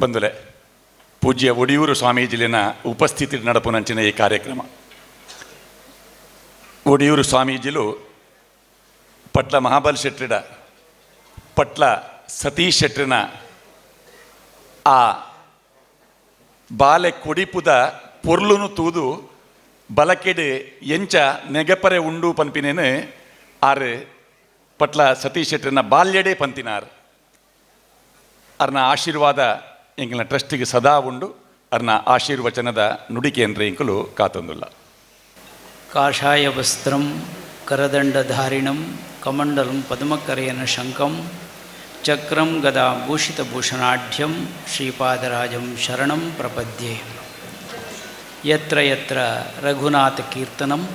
ಬಂಧುಲೆ ಪೂಜ್ಯ ಒಡಿಯೂರು ಸ್ವಾಮೀಜಿಲಿನ ಉಪಸ್ಥಿತಿ ನಡಪುನಂಚಿನ ಈ ಕಾರ್ಯಕ್ರಮ. ಒಡಿಯೂರು ಸ್ವಾಮೀಜಿಲು ಪಟ್ಲ ಮಹಾಬಲ್ ಶೆಟ್ಟಿಡ ಪಟ್ಲ ಸತೀಶ್ ಶೆಟ್ಟಿನ ಆ ಬಾಲೆ ಕುಡಿಪುದ ಪೊರ್ಲುನು ತೂದು ಬಲಕೆಡೆ ಎಂಚ ನೆಗಪರೆ ಉಂಡು ಪಂಪಿನೇನೆ ಆರು ಪಟ್ಲ ಸತೀಶ್ ಶೆಟ್ಟಿನ ಬಾಲ್ಯಡೆ ಪಂತಿನಾರ್ ಅರ್ನ ಆಶೀರ್ವಾದ ಎಂಕಲ್ನ ಟ್ರಸ್ಟಿಗೆ ಸದಾ ಉಂಡು. ಅರ್ನ ಆಶೀರ್ವಚನದ ನುಡಿಕೆ ಇಂಕಲು ಕಾತೊಂದುಲ್ಲ. ಕಾಷಾಯ ವಸ್ತ್ರಂ ಕರದಂಡಧಾರಿಣಂ ಕಮಂಡಲಂ ಪದ್ಮಕರೆಯನ ಶಂಕಂ ಚಕ್ರಂ ಗದಾ ಭೂಷಿತಭೂಷಣಾಢ್ಯಂ ಶ್ರೀಪಾದರಾಜಂ ಶರಣಂ ಪ್ರಪದ್ಯೆ. ಯತ್ರ ಯತ್ರ ರಘುನಾಥಕೀರ್ತನಂ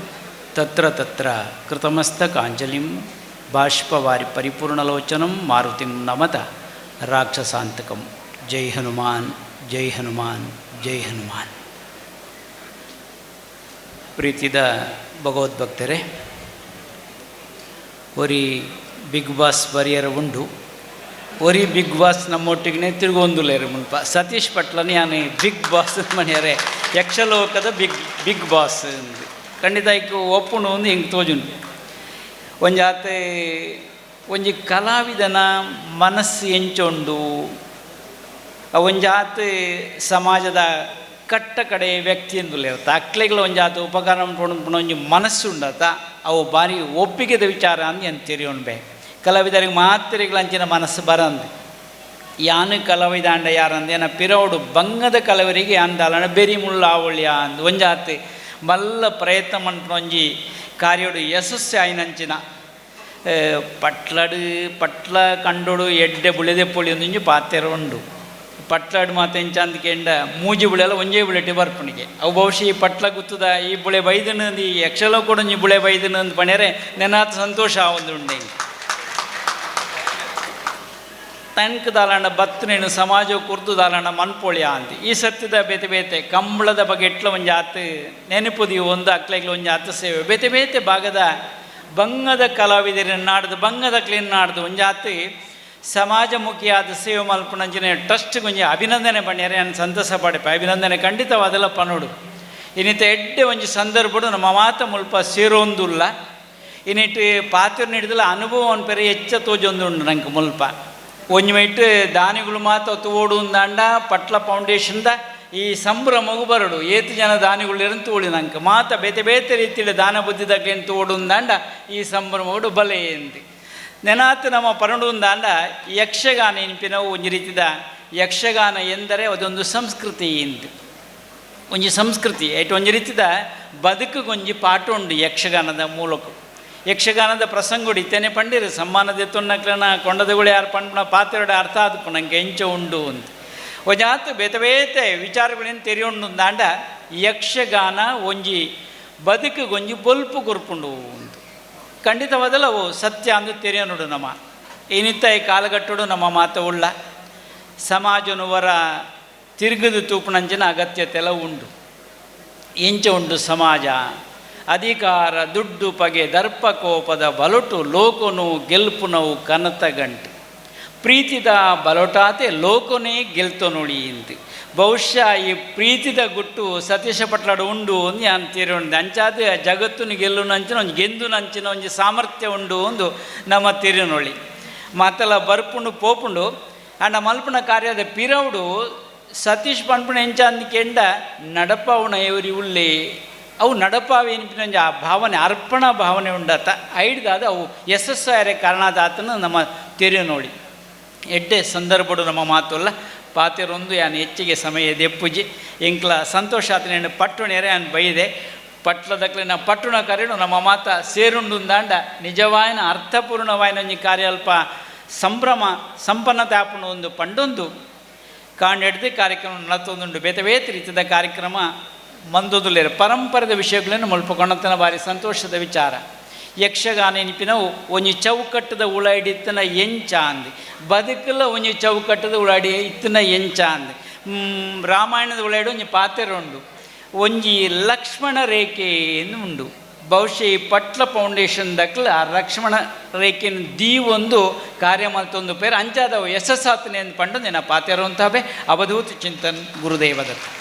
ತತ್ರ ತತ್ರ ಕೃತಮಸ್ತಕಾಂಜಲಿಂ ಬಾಷ್ಪವಾರಿ ಪರಿಪೂರ್ಣಲೋಚನಂ ಮಾರುತಿಂ ನಮತ ರಾಕ್ಷಸಾಂತಕಂ. ಜೈ ಹನುಮಾನ್ ಜೈ ಹನುಮಾನ್ ಜೈ ಹನುಮಾನ್. ಪ್ರೀತಿದ ಭಗವದ್ಭಕ್ತರೇ ಒರಿ ಬಿಗ್ ಬಾಸ್ ಬರಿಯರ ಉಂಡು. ಒರಿ ಬಿಗ್ ಬಾಸ್ ನಮ್ಮೊಟ್ಟಿಗೆ ತಿರುಗೊಂದುಲೇರು ಮುಲ್ಪ ಸತೀಶ್ ಪಟ್ಲನಿ ಯಾನೆ ಬಿಗ್ ಬಾಸ್ ಮನೆಯರೆ ಯಕ್ಷಲೋಕದ ಬಿಗ್ ಬಿಗ್ ಬಾಸ್ ಖಂಡಿತ ಇಕ್ಕು ಒಪ್ಪುಂಡು ಒಂದು ಹಿಂಗೆ ತೋಜುಂಡು ಒಂಜಾತೆ, ಒಂಜಿ ಕಲಾವಿದನ ಮನಸ್ಸು ಎಂಚೊಂಡು ಒಂಜಾತ್ ಸಮಾಜದ ಕಟ್ಟ ಕಡೆ ವ್ಯಕ್ತಿ ಎಂದುಲಿರತ್ತ ಅಕ್ಲೆಗಳ ಜಾತಿ ಉಪಕಾರ ಮಾಡ್ಕೊಂಡು ಒಂಜಿ ಮನಸ್ಸು ಉಂಡತ, ಅವು ಬಾರಿ ಒಪ್ಪಿಗೆದ ವಿಚಾರ ಅಂದು ಏನು ತಿರಿಯೋಣ್ಬೆ ಕಲಾವಿದರಿಗೆ ಮಾತ್ರಿಗಳ ಅಂಚಿನ ಮನಸ್ಸು ಬರಂದು ಯಾನು ಕಲಾವಿದ ಅಂಡ ಯಾರಂದು ಏನ ಪಿರೋಡು ಬಂಗದ ಕಲಾವಿರಿಗೆ ಅಂದಾಲಣ ಬೆರಿ ಮುಳ್ಳ ಆವಳ್ಯ ಅಂದು. ಜಾತಿ ಮಲ್ಲ ಪ್ರಯತ್ನ ಒಂಜಿ ಕಾರ್ಯೋಡು ಯಶಸ್ಸು ಆಯ್ನಂಚಿನ ಪಟ್ಲಡು, ಪಟ್ಲ ಕಂಡೋಡು ಎಡ್ಡೆ ಬುಳಿದೆ ಪೊಳಿ ಪಾತ್ರೆ ಪಾತೆರ ಉಂಡು ಪಟ್ಲಾಡು ಚಂದ ಎಂಚಂದಕೆಂಡ ಮೂಜಿ ಬುಳೆಲ್ಲ ಒಂಜೇ ಬುಳೆಟಿ ಬರ್ಪಣಿಗೆ. ಅವು ಬಹುಶಃ ಈ ಪಟ್ಲ ಗುತ್ತದ, ಈ ಬುಳೆ ಬೈದನ ಈ ಯಕ್ಷಲ ಕೂಡ ಈ ಬುಳೆ ಅಂತ ಪಣ್ಯರೆ, ನೆನಾತ್ ಸಂತೋಷ ಆವೊಂದು ಉಂಡೆ ತನಕ ದಾಲಣ್ಣ ಬತ್ತನೇನು ಸಮಾಜ ಕುರ್ದು ದಾಲಣ್ಣ ಮನ್ಪೋಳಿಯ ಅಂತ ಈ ಸತ್ಯದ ಬೇತೆ ಬೇತೆ, ಕಂಬಳದ ಬಗ್ಗೆ ಎಟ್ಲ ಒಂಜಿ ಆತು ನೆನಪುದಿ ಒಂದು ಅಕ್ಲೆಗ್ಲ ಒಂಜಿ ಆತು ಸೇವೆ. ಬೇತೆ ಬೇತೆ ಭಾಗದ, ಬಂಗದ ಕಲಾವಿದರನ್ನು ನಾಡ್ದು, ಬಂಗದ ಕ್ಲೀನ್ ನಾಡ್ದು ಒಂಜಿ ಆತು ಸಮಾಜಮುಖಿಯಾದ ಸೇವೆ ಮಲ್ಪನಂಚಿನ ಟ್ರಸ್ಟ್ ಒಂಜಿ ಅಭಿನಂದನೆ ಪಣ್ಯರೆ ನಾನು ಸಂತಸ ಪಡೆಪ ಅಭಿನಂದನೆ ಖಂಡಿತವಾದಲ್ಲ ಪನೋಡು ಇನ್ನಿತ ಎಡ್ಡೆ ಒಂಜಿ ಸಂದರ್ಭಡು ನಮ್ಮ ಮಾತ ಮುಲ್ಪ ಸೇರೊಂದುಲ್ಲ. ಇನ್ನಿಟ್ಟು ಪಾತ್ರ ಹಿಡಿದಲ್ಲ ಅನುಭವ ಪೆರೆ ಹೆಚ್ಚ ತೋಜೊಂದುಂಡು ನಂಗೆ ಮುಲ್ಪ. ಒಂಜಿ ಮೈಟ್ ದಾನಿಗಳು ಮಾತ ತೋಡು ಓಡುಂದಾಂಡ ಪಟ್ಲ ಫೌಂಡೇಶನ್ದ ಈ ಸಂಭ್ರಮಗು ಬರಡು. ಏತು ಜನ ದಾನಿಗಳು ಇರಂತು ಉಳಿ ನಂಗೆ ಮಾತ ಬೇತೆ ಬೇತೆ ರೀತಿಯಲ್ಲಿ ದಾನ ಬುದ್ಧಿದಕ್ಕೆ ತೋಡು ಓಡುಂದಾಂಡ ಈ ಸಂಭ್ರಮಗಳು ಬಲೆ ಎಂತಿ ನೆನಾತ್ ನಮ್ಮ ಪರಡುಂದಾಂಡ ಯಕ್ಷಗಾನ ಇನ್ಪಿನವು ಒಂಜಿ ರೀತಿದ ಯಕ್ಷಗಾನ ಎಂದರೆ ಅದೊಂದು ಸಂಸ್ಕೃತಿ ಎಂತು ಒಂಜಿ ಸಂಸ್ಕೃತಿ ಐಟ್ ಒಂಜಿ ರೀತಿದ ಬದುಕುಗೊಂಜಿ ಪಾಠ ಉಂಡು ಯಕ್ಷಗಾನದ ಮೂಲಕ. ಯಕ್ಷಗಾನದ ಪ್ರಸಂಗ ಇತ್ತೇನೆ ಪಂಡಿರು, ಸಮ್ಮಾನದ ತುಣ್ಣಕ್ಲನ ಕೊಂಡದಗಳು ಯಾರು ಪಂಡ ಪಾತ್ರೆಡೆ ಅರ್ಥ ಆದಪ್ಪು ನಂಗೆ ಎಂಚ ಉಂಡು ಅಂತ ಒಜಾತು ಬೇತೆ ಬೇತೆ ವಿಚಾರಗಳೇನು ತೆರೆಯುಂಡು ದಾಂಡ ಯಕ್ಷಗಾನ ಒಂಜಿ ಬದುಕುಗೊಂಜಿ ಬೊಲ್ಪು ಗುರ್ಪುಂಡು ಅಂತ ಖಂಡಿತವಾದಲ್ಲ ಸತ್ಯ ಅಂದು ತೆರೆಯೋನುಡು ನಮ್ಮ. ಏನಿತ್ತ ಈ ಕಾಲಘಟ್ಟಡು ನಮ್ಮ ಮಾತು ಉಳ್ಳ. ಸಮಾಜನುವರ ತಿರುಗದು ಅಗತ್ಯ ತೆಲ ಉಂಡು. ಎಂಚ ಉಂಡು ಸಮಾಜ. ಅಧಿಕಾರ, ದುಡ್ಡು, ಪಗೆ, ದರ್ಪ, ಕೋಪದ ಬಲೊಟು, ಲೋಕನು ಗೆಲ್ಪುನವು ಕನತ ಗಂಟು. ಪ್ರೀತಿದ ಬಲೊಟಾತೆ ಲೋಕನೇ ಗೆಲ್ತೋ ನೋಡಿ ಇಂತಿ. ಬಹುಶಃ ಈ ಪ್ರೀತಿದ ಗುಟ್ಟು ಸತೀಶ ಪಟ್ಲಾಡು ಉಂಡು ಒಂದು ನಾನು ಉಂಡು. ಅಂಚಾದ ಜಗತ್ತನ್ನು ಗೆಲ್ಲು ನಂಚಿನ ಒಂದು ಗೆಂದು ನಂಚಿನ ಒಂದು ಸಾಮರ್ಥ್ಯ ಉಂಡು ಒಂದು ನಮ್ಮ ತಿರುನೊಳಿ ಮಾತಲ್ಲ ಬರ್ಪುಂಡು ಪೋಪುಂಡು. ಅಂಡ ಮಲ್ಪನ ಕಾರ್ಯದ ಪಿರವುಡು ಸತೀಶ್ ಪಂಪುಣ ಎಂಚ ಅಂದಿಕೆಂಡ ನಡಪವಣ ಇವರಿ ಉಳ್ಳಿ. ಅವು ನಡಪಾವಿ ಎನಿಪಿನ ಆ ಭಾವನೆ, ಅರ್ಪಣ ಭಾವನೆ ಉಂಡತ. ಐಡ್ದಾದ ಅವು ಯಶಸ್ಸಾಯರೆ ಕಾರಣದಾತನ ನಮ್ಮ ತೆರೆ ನೋಡಿ ಎಡ್ಡೆ ಸಂದರ್ಭಡು ನಮ್ಮ ಮಾತುಲ್ಲ. ಪಾತಿರೊಂದು, ಯಾನು ಹೆಚ್ಚಿಗೆ ಸಮಯ ದೆಪ್ಪುಜಿ ಇಂಕ್ಲ ಸಂತೋಷ ಆತನೇನು ಪಟ್ಟುಣೆರೆ ಅನ್ ಬೈದೆ. ಪಟ್ಲದಕ್ಲಿನ ಪಟ್ಟುಣ ಕರೆಣು ನಮ್ಮ ಮಾತ ಸೇರುಂಡು ದಾಂಡ. ನಿಜವಾಯಿನ ಅರ್ಥಪೂರ್ಣವಾಯಿನ ಒಂಜಿ ಕಾರ್ಯಲ್ಪ ಸಂಭ್ರಮ, ಸಂಪನ್ನತೆ ಆಪಣ ಒಂದು ಪಂಡೊಂದು. ಕಾಂಡೆಡ್ದು ಕಾರ್ಯಕ್ರಮ ನಡತೊಂದುಂಡು. ಬೇತ ಬೇತ ರೀತಿಯ ಕಾರ್ಯಕ್ರಮ ಮಂದೊಂದುಲೇರು ಪರಂಪರೆದ ವಿಷಯಗಳನ್ನು ಮುಲ್ಪಕೊಂಡತನ ಭಾರಿ ಸಂತೋಷದ ವಿಚಾರ. ಯಕ್ಷಗಾನ ನೆನಪಿನವು ಒಂಜಿ ಚೌಕಟ್ಟದ ಉಳ ಇತ್ತನ ಎಂಚ ಅಂದು. ಬದುಕಲ್ಲ ಒಂಜಿ ಚೌಕಟ್ಟದ ಉಳಾಡಿ ಇತ್ತನ ಎಂಚ ಅಂದು. ರಾಮಾಯಣದ ಉಳಾಡಿ ಒಂಜಿ ಪಾತ್ರ ಉಂಡು. ಒಂಜಿ ಲಕ್ಷ್ಮಣ ರೇಖೆ ಉಂಡು. ಬಹುಶಃ ಈ ಪಟ್ಲ ಫೌಂಡೇಶನ್ ದಕ್ಲ ಲಕ್ಷ್ಮಣ ರೇಖೆನ ದಿ ಒಂದು ಕಾರ್ಯ ಮಲ್ತೊಂದು ಪೇರು ಅಂಚಾದವು ಯಶಸ್ಸಾತನೆ ಅಂದ್ಕೊಂಡು ನೆನ ಪಾತಿರುವಂತಹ ಅವಧೂತ ಚಿಂತನ್ ಗುರುದೇವದತ್ತ.